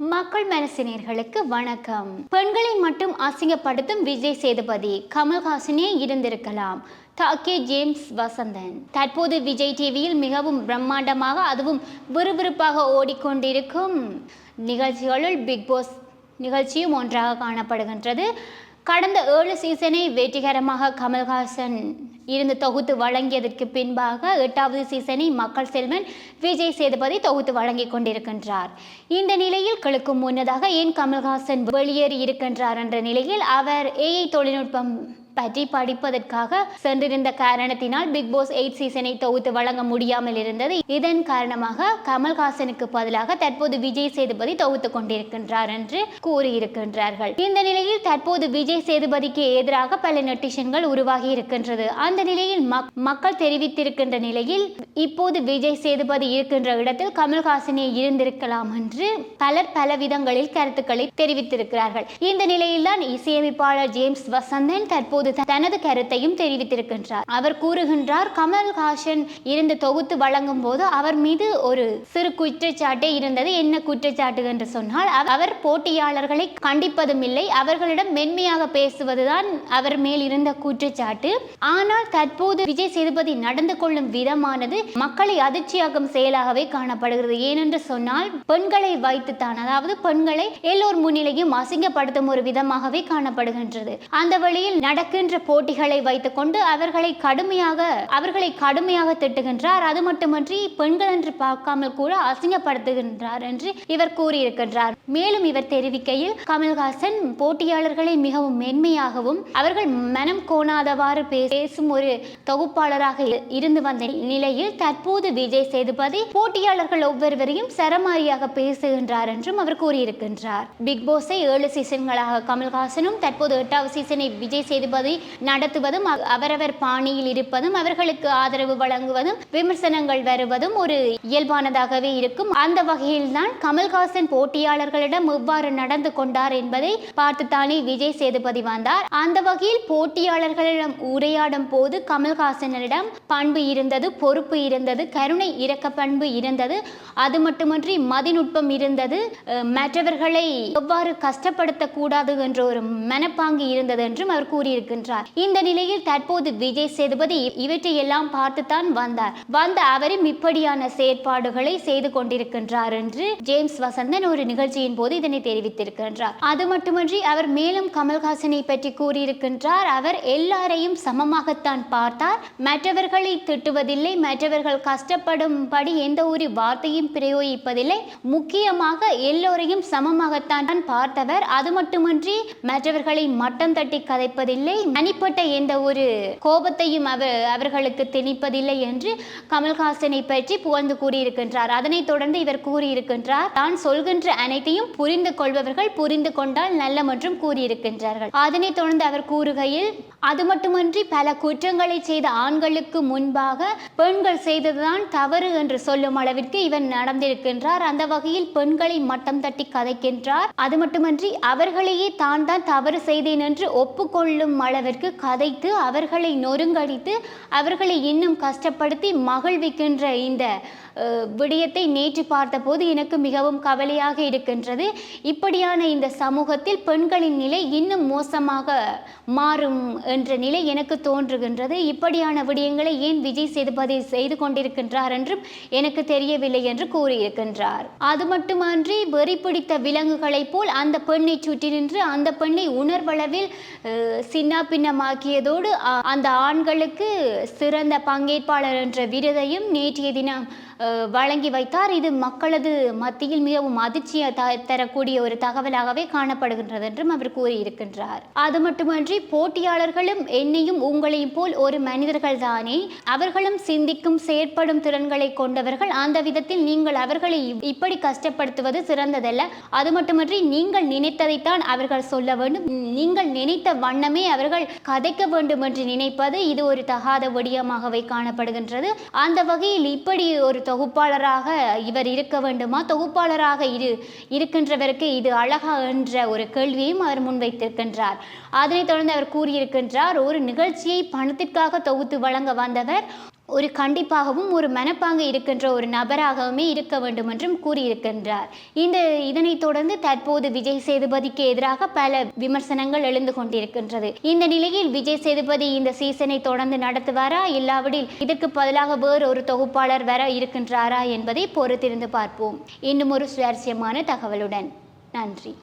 மக்கள் மனசினர்களுக்கு வணக்கம். பெண்களை மட்டும் அசிங்கப்படுத்தும் விஜய் சேதுபதி கமல்ஹாசனே இருந்திருக்கலாம். தாக்கே ஜேம்ஸ் வசந்தன். தற்போது விஜய் டிவியில் மிகவும் பிரம்மாண்டமாக அதுவும் விறுவிறுப்பாக ஓடிக்கொண்டிருக்கும் நிகழ்ச்சிகளுள் பிக் பாஸ் நிகழ்ச்சியும் ஒன்றாக காணப்படுகின்றது. கடந்த ஏழு சீசனை வெற்றிகரமாக கமல்ஹாசன் இருந்து தொகுத்து வழங்கியதற்கு பின்பாக எட்டாவது சீசனை மக்கள் செல்வன் விஜய் சேதுபதி தொகுத்து வழங்கி கொண்டிருக்கின்றார். இந்த நிலையில் கிழக்கும் முன்னதாக ஏன் கமல்ஹாசன் வெளியேறி இருக்கின்றார் என்ற நிலையில் அவர் ஏஐ தொழில்நுட்பம் பற்றி படிப்பதற்காக சென்றிருந்த காரணத்தினால் பிக் பாஸ் எயிட் சீசனை தொகுத்து வழங்க முடியாமல் இருந்தது. இதன் காரணமாக கமல்ஹாசனுக்கு பதிலாக தற்போது விஜய் சேதுபதி தொகுத்து கொண்டிருக்கின்றார் என்று கூறியிருக்கின்றார்கள். இந்த நிலையில் தற்போது விஜய் சேதுபதிக்கு எதிராக பல நெட்டிஷன்கள் உருவாகி இருக்கின்றது. அந்த நிலையில் மக்- மக்கள் தெரிவித்திருக்கின்ற நிலையில் இப்போது விஜய் சேதுபதி இருக்கின்ற இடத்தில் கமல்ஹாசனே இருந்திருக்கலாம் என்று பலர் பல விதங்களில் கருத்துக்களை தெரிவித்திருக்கிறார்கள். இந்த நிலையில்தான் இசையமைப்பாளர் ஜேம்ஸ் வசந்தன் தற்போது தனது கருத்தையும் தெரிவித்திருக்கின்றார். அவர் கூறுகின்றார் கமல்ஹாசன் இருந்து தொகுத்து வழங்கும் போது அவர் மீது ஒரு சிறு குற்றச்சாட்டே இருந்தது. என்ன குற்றச்சாட்டு என்று சொன்னால் அவர் போட்டியாளர்களை கண்டிப்பதும் இல்லை. அவர்களிடம் மென்மையாக பேசுவதுதான் அவர் மேல் இருந்த குற்றச்சாட்டு. ஆனால் தற்போது விஜய் சேதுபதி நடந்து கொள்ளும் விதமானது மக்களை அதிர்ச்சியாக்கும் செயலாகவே காணப்படுகிறது. ஏனென்று சொன்னால் பெண்களை வைத்துத்தான் அதாவது பெண்களை எல்லோர் முன்னிலையும் அசிங்கப்படுத்தும் ஒரு விதமாகவே காணப்படுகின்றது. அந்த வழியில் நடக்கின்ற போட்டிகளை வைத்துக்கொண்டு அவர்களை கடுமையாக அவர்களை கடுமையாக திட்டுகின்றார். அது மட்டுமன்றி பெண்கள் என்று பார்க்காமல் கூட அசிங்கப்படுத்துகின்றார் என்று இவர் கூறியிருக்கின்றார். மேலும் இவர் தெரிவிக்கையில் கமல்ஹாசன் போட்டியாளர்களை மிகவும் மென்மையாகவும் அவர்கள் மனம் கோணாதவாறு பேசும் ஒரு தொகுப்பாளராக இருந்து வந்த நிலையில் தற்போது விஜய் சேதுபதி போட்டியாளர்கள் ஒவ்வொருவரையும் சரமாரியாக பேசுகின்றார் என்றும் அவர் கூறியிருக்கின்றார். பிக் பாஸை ஏழு சீசன்களாக கமல்ஹாசனும் தற்போது எட்டாவது சீசனை விஜய் சேதுபதி நடத்துவதும் அவரவர் பாணியில் இருப்பதும் அவர்களுக்கு ஆதரவு வழங்குவதும் விமர்சனங்கள் வருவதும் ஒரு இயல்பானதாகவே இருக்கும். அந்த வகையில்தான் கமல்ஹாசன் போட்டியாளர்களிடம் எவ்வாறு நடந்து கொண்டார் என்பதை பார்த்துத்தானே விஜய் சேதுபதி வந்தார். அந்த வகையில் போட்டியாளர்களிடம் உரையாடும் போது கமல்ஹாசனிடம் பண்பு இருந்தது பொறுப்பு இருந்தது கருணை இரக்க பண்பு இருந்தது அது மட்டுமன்றி மதிநுட்பம் இருந்தது. மற்றவர்களை எவ்வாறு கஷ்டப்படுத்தக்கூடாது என்ற ஒரு மனப்பாங்கு இருந்தது என்றும் அவர் கூறியிருக்கின்றார். இந்த நிலையில் தற்போது விஜய் சேதுபதி இவற்றை எல்லாம் பார்த்துத்தான் வந்தார். வந்த அவரும் இப்படியான செயற்பாடுகளை செய்து கொண்டிருக்கின்றார் என்று ஜேம்ஸ் வசந்தன் ஒரு நிகழ்ச்சியின் போது இதனை தெரிவித்திருக்கின்றார். அது மட்டுமன்றி அவர் மேலும் கமல்ஹாசனை பற்றி கூறியிருக்கின்றார். அவர் எல்லாரையும் சமமாகத்தான் பார்த்தார். மற்றவர்களை திட்டுவதில்லை மற்ற மற்றவர்கள் கஷ்டப்படும்படி எந்த ஒரு வார்த்தையும் பிரயோகிப்பதில்லை. முக்கியமாக எல்லோரையும் சமமாகத்தான் பார்த்தவர். அது மட்டுமன்றி மற்றவர்களை மட்டம் தட்டி கதைப்பதில்லை. தனிப்பட்ட எந்த ஒரு கோபத்தையும் அவர் அவர்களுக்கு திணிப்பதில்லை என்று கமல்ஹாசனை பற்றி புகழ்ந்து கூறியிருக்கின்றார். அதனைத் தொடர்ந்து இவர் கூறியிருக்கின்றார் தான் சொல்கின்ற அனைத்தையும் புரிந்து கொள்பவர்கள் புரிந்து கொண்டால் நல்ல மற்றும் கூறியிருக்கின்றார்கள். அதனைத் தொடர்ந்து அவர் கூறுகையில் அது மட்டுமன்றி பல குற்றங்களை செய்த ஆண்களுக்கு முன்பாக பெண்கள் செய்ததுதான் தவறு என்று சொல்லும் அளவிற்கு இவர் நடந்திருக்கின்றார். அந்த வகையில் பெண்களை மட்டம் தட்டி கதைக்கின்றார். அது மட்டுமன்றி அவர்களையே தான் தான் தவறு செய்தேன் என்று ஒப்புக்கொள்ளும் அளவிற்கு கதைத்து அவர்களை நொறுங்கடித்து அவர்களை இன்னும் கஷ்டப்படுத்தி மகிழ்விக்கின்ற இந்த விடயத்தை நேற்று பார்த்தபோது எனக்கு மிகவும் கவலையாக இருக்கின்றது. இப்படியான இந்த சமூகத்தில் பெண்களின் நிலை இன்னும் மோசமாக மாறும் என்ற நிலை எனக்கு தோன்றுகின்றது. இப்படியான விடயங்களை ஏன் விஜய் சேதுபதி செய்து கொண்டிருக்கின்றார் என்றும் எனக்கு தெரியவில்லை என்று கூறியிருக்கின்றார். அது மட்டுமன்றி வெறி பிடித்த விலங்குகளைப் போல் அந்த பெண்ணை சுற்றி நின்று அந்த பெண்ணை உணர்வளவில் சின்ன பின்னமாக்கியதோடு அந்த ஆண்களுக்கு சிறந்த பங்கேற்பாளர் என்ற விருதையும் நேற்றைய தினம் வழங்கி வைத்தார். இது மக்களது மத்தியில் மிகவும் அதிர்ச்சியை த தரக்கூடிய ஒரு தகவலாகவே காணப்படுகின்றது என்றும் அவர் கூறியிருக்கின்றார். அது மட்டுமன்றி போட்டியாளர்களும் என்னையும் உங்களையும் போல் ஒரு மனிதர்கள் தானே அவர்களும் சிந்திக்கும் செயற்படும் திறன்களை கொண்டவர்கள். அந்த விதத்தில் நீங்கள் அவர்களை இப்படி கஷ்டப்படுத்துவது சிறந்ததல்ல. அது மட்டுமன்றி நீங்கள் நினைத்ததைத்தான் அவர்கள் சொல்ல வேண்டும். நீங்கள் நினைத்த வண்ணமே அவர்கள் கதைக்க வேண்டும் என்று நினைப்பது இது ஒரு தகாத விடயமாகவே காணப்படுகின்றது. அந்த வகையில் இப்படி ஒரு தொகுப்பாளராக இவர் இருக்க வேண்டுமா? தொகுப்பாளராக இரு இருக்கின்றவருக்கு இது அழகா என்ற ஒரு கேள்வியையும் அவர் முன்வைத்திருக்கின்றார். அதனைத் தொடர்ந்து அவர் கூறியிருக்கின்றார் ஒரு நிகழ்ச்சியை பணத்திற்காக தொகுத்து வழங்க வந்தவர் ஒரு கண்டிப்பாகவும் ஒரு மனப்பாங்கு இருக்கின்ற ஒரு நபராகவுமே இருக்க வேண்டும் என்றும் கூறியிருக்கின்றார். இந்த இதனைத் தொடர்ந்து தற்போது விஜய் சேதுபதிக்கு எதிராக பல விமர்சனங்கள் எழுந்து கொண்டிருக்கின்றது. இந்த நிலையில் விஜய் சேதுபதி இந்த சீசனை தொடர்ந்து நடத்துவாரா? இல்லாவிடில் இதற்கு பதிலாக வேறு ஒரு தொகுப்பாளர் வர இருக்கின்றாரா என்பதை பொறுத்திருந்து பார்ப்போம். இன்னும் ஒரு சுவாரஸ்யமான தகவலுடன். நன்றி.